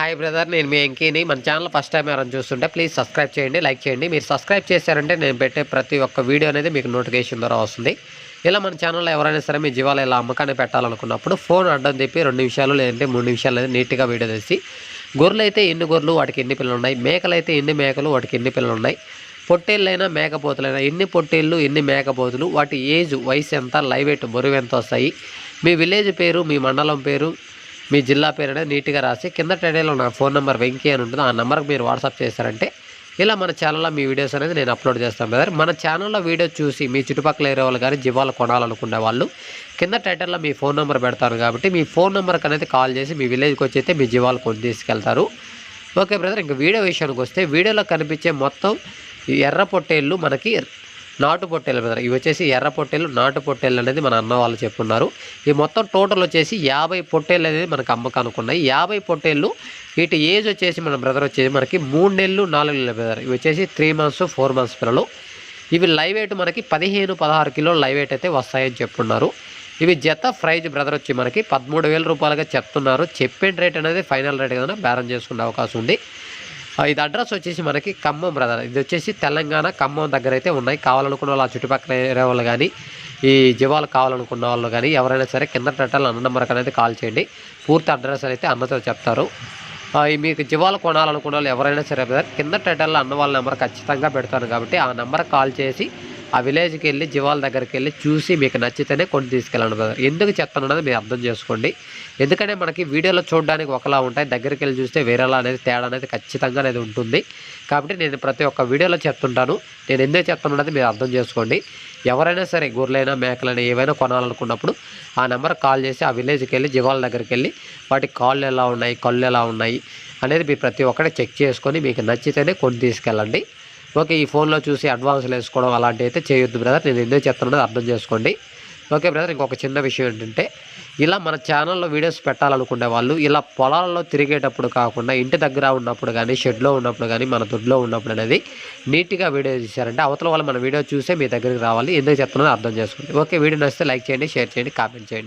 Hi brother నేను మీ ఎంకీని. మన channel first time ఎవరైనా చూస్తుంటే ప్లీజ్ సబ్స్క్రైబ్ చేయండి లైక్ చేయండి. మీరు సబ్స్క్రైబ్ చేశారంటే నేను పెట్టే ప్రతి ఒక్క వీడియో అనేది మీకు నోటిఫికేషన్ ద్వారా వస్తుంది. ఇలా మన ఛానల్లో ఎవరైనా సరే మీ జీవాలు ఇలా అమ్మకాన్ని పెట్టాలనుకున్నప్పుడు ఫోన్ అడ్డం తిప్పి రెండు నిమిషాలు లేదంటే మూడు నిమిషాలు అనేది నీట్గా వీడియో తెచ్చి గొర్రెలు అయితే ఎన్ని గొర్రెలు వాటికి ఎన్ని పిల్లలు ఉన్నాయి? మేకలు అయితే ఎన్ని మేకలు వాటికి ఎన్ని పిల్లలు ఉన్నాయి? పొట్టేళ్ళైనా మేకపోతులైనా ఎన్ని పొట్టేళ్ళు ఎన్ని మేకపోతులు వాటి ఏజ్ వయసు ఎంత లైవ్ ఎయిట్ బరువు ఎంత వస్తాయి? మీ విలేజ్ పేరు మీ మండలం పేరు మీ జిల్లా పేరు అనేది నీట్గా రాసి కింద టైటిల్లో నా ఫోన్ నెంబర్ వెంకీ అని ఉంటుంది. ఆ నెంబర్కి మీరు వాట్సాప్ చేశారంటే ఇలా మన ఛానల్లో మీ వీడియోస్ అనేది నేను అప్లోడ్ చేస్తాను బ్రదర్ మన ఛానల్లో వీడియో చూసి మీ చుట్టుపక్కల ఏరే వాళ్ళు కానీ జీవాలు కొనాలనుకునే వాళ్ళు కింద టైటిల్లో మీ ఫోన్ నెంబర్ పెడతారు కాబట్టి మీ ఫోన్ నెంబర్కి అనేది కాల్ చేసి మీ విలేజ్కి వచ్చి అయితే మీ జీవాలు కొని తీసుకెళ్తారు. ఓకే బ్రదర్ ఇంకా వీడియో విషయానికి వస్తే వీడియోలో కనిపించే మొత్తం ఈ ఎర్ర పొట్టేళ్ళు మనకి నాటు పొట్టేలు బ్రదర్ ఇవి వచ్చేసి ఎర్ర పొట్టేలు నాటు పొట్టేళ్ళు అనేది మన అన్న వాళ్ళు చెప్పున్నారు. ఈ మొత్తం టోటల్ వచ్చేసి యాభై పొట్టేళ్ళు అనేది మనకు అమ్మకానికి ఉన్నాయి యాభై పొట్టేళ్ళు వీటి ఏజ్ వచ్చేసి మన బ్రదర్ వచ్చేసి మనకి మూడు నెలలు నాలుగు నెలల బ్రదర్ ఇవి వచ్చేసి త్రీ మంత్స్ ఫోర్ మంత్స్ పిల్లలు. ఇవి లైవ్ వెయిట్ మనకి పదిహేను పదహారు కిలోలు లైవ్ వెయిట్ అయితే వస్తాయని చెప్పున్నారు. ఇవి జత ప్రైజ్ బ్రదర్ వచ్చి మనకి పదమూడు వేల రూపాయలుగా చెప్తున్నారు. చెప్పిన రేట్ అనేది ఫైనల్ రేట్ కదా బేరం చేసుకునే అవకాశం ఉంది. ఇది అడ్రస్ వచ్చేసి మనకి ఖమ్మం బ్రదర్ ఇది వచ్చేసి తెలంగాణ ఖమ్మం దగ్గర అయితే ఉన్నాయి. కావాలనుకున్న వాళ్ళు ఆ చుట్టుపక్కల ఏరియా వాళ్ళు కానీ ఈ జీవాలు కావాలనుకున్న వాళ్ళు కానీ ఎవరైనా సరే కింద టట్టలు అన్న నెంబర్కి అనేది కాల్ చేయండి. పూర్తి అడ్రస్ అయితే అన్నతో చెప్తారు. మీకు జీవాలు కొనాలనుకున్న వాళ్ళు ఎవరైనా సరే బ్రదర్ కింద టైటిల్లో అన్న వాళ్ళ నెంబర్ ఖచ్చితంగా పెడతాను కాబట్టి ఆ నెంబర్ కాల్ చేసి ఆ విలేజ్కి వెళ్ళి జీవాల దగ్గరికి వెళ్ళి చూసి మీకు నచ్చితేనే కొని తీసుకెళ్ళండి బ్రదర్. ఎందుకు చెప్తానన్నది మీరు అర్థం చేసుకోండి. ఎందుకంటే మనకి వీడియోలో చూడడానికి ఒకలా ఉంటాయి. దగ్గరికి వెళ్ళి చూస్తే వేరేలా అనేది తేడా అనేది ఖచ్చితంగా అనేది ఉంటుంది. కాబట్టి నేను ప్రతి ఒక్క వీడియోలో చెప్తుంటాను. నేను ఎందుకు చెప్తానన్నది మీరు అర్థం చేసుకోండి. ఎవరైనా సరే గొర్రెలైనా మేకలైనా ఏవైనా కొనాలనుకున్నప్పుడు ఆ నెంబర్ కాల్ చేసి ఆ విలేజ్కి వెళ్ళి జీవాల దగ్గరికి వెళ్ళి వాటి కాళ్ళు ఎలా ఉన్నాయి కళ్ళు ఎలా ఉన్నాయి అనేది మీరు ప్రతి ఒక్కటి చెక్ చేసుకొని మీకు నచ్చితేనే కొని తీసుకెళ్ళండి. ఓకే ఈ ఫోన్లో చూసి అడ్వాన్స్లు వేసుకోవడం అలాంటివి అయితే చేయొద్దు బ్రదర్ నేను ఎందుకు చెప్తున్నానో అర్థం చేసుకోండి. ఓకే బ్రదర్ ఇంకొక చిన్న విషయం ఏంటంటే ఇలా మన ఛానల్లో వీడియోస్ పెట్టాలనుకునే వాళ్ళు ఇలా పొలాలలో తిరిగేటప్పుడు కాకుండా ఇంటి దగ్గర ఉన్నప్పుడు కానీ షెడ్లో ఉన్నప్పుడు కానీ మన దొడ్లో ఉన్నప్పుడు అనేది నీట్గా వీడియో తీశారంటే అవతల వాళ్ళు మన వీడియో చూసే మీ దగ్గరికి రావాలి. ఎందుకు చెప్తున్నారో అర్థం చేసుకోండి. ఓకే వీడియో నచ్చితే లైక్ చేయండి షేర్ చేయండి కామెంట్ చేయండి.